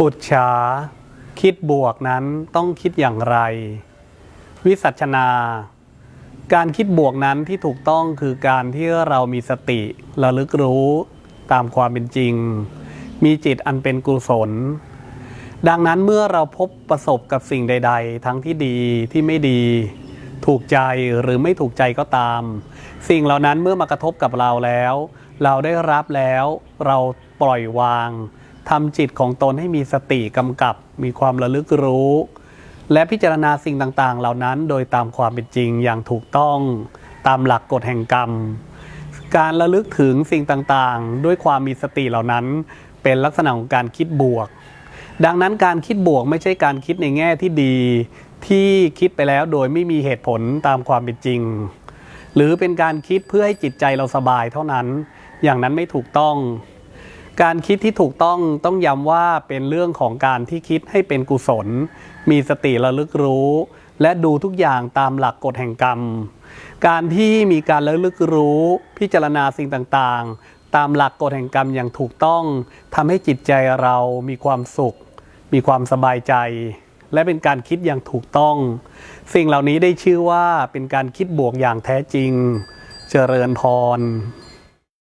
ปุจฉาคิดบวกนั้นต้องคิดอย่างไร วิสัชนา การคิดบวกนั้นที่ถูกต้องคือการที่เรามีสติระลึกรู้ตามความเป็นจริง มีจิตอันเป็นกุศล ดังนั้นเมื่อเราพบประสบกับสิ่งใด ๆ ทั้งที่ดีที่ไม่ดี ถูกใจหรือไม่ถูกใจก็ตาม สิ่งเหล่านั้นเมื่อมากระทบกับเราแล้ว เราได้รับแล้ว เราปล่อยวาง ทำจิตของตนให้มีสติกำกับ มีความระลึกรู้ และพิจารณาสิ่งต่าง ๆ เหล่านั้นโดยตามความเป็นจริงอย่างถูกต้องตามหลักกฎแห่งกรรม การระลึกถึงสิ่งต่าง ๆ ด้วยความมีสติเหล่านั้น เป็นลักษณะของการคิดบวก ดังนั้นการคิดบวกไม่ใช่การคิดในแง่ที่ดี ที่คิดไปแล้วโดยไม่มีเหตุผลตามความเป็นจริง หรือเป็นการคิดเพื่อให้จิตใจเราสบายเท่านั้น อย่างนั้นไม่ถูกต้อง การคิดที่ถูกต้องต้องย้ำว่าเป็นเรื่องของการที่คิดให้เป็นกุศล มีสติระลึกรู้ และดูทุกอย่างตามหลักกฎแห่งกรรม การที่มีการระลึกรู้ พิจารณาสิ่งต่างๆ ตามหลักกฎแห่งกรรมอย่างถูกต้องทำให้จิตใจเรามีความสุข มีความสบายใจ และเป็นการคิดอย่างถูกต้อง สิ่งเหล่านี้ได้ชื่อว่าเป็นการคิดบวกอย่างแท้จริง เจริญพร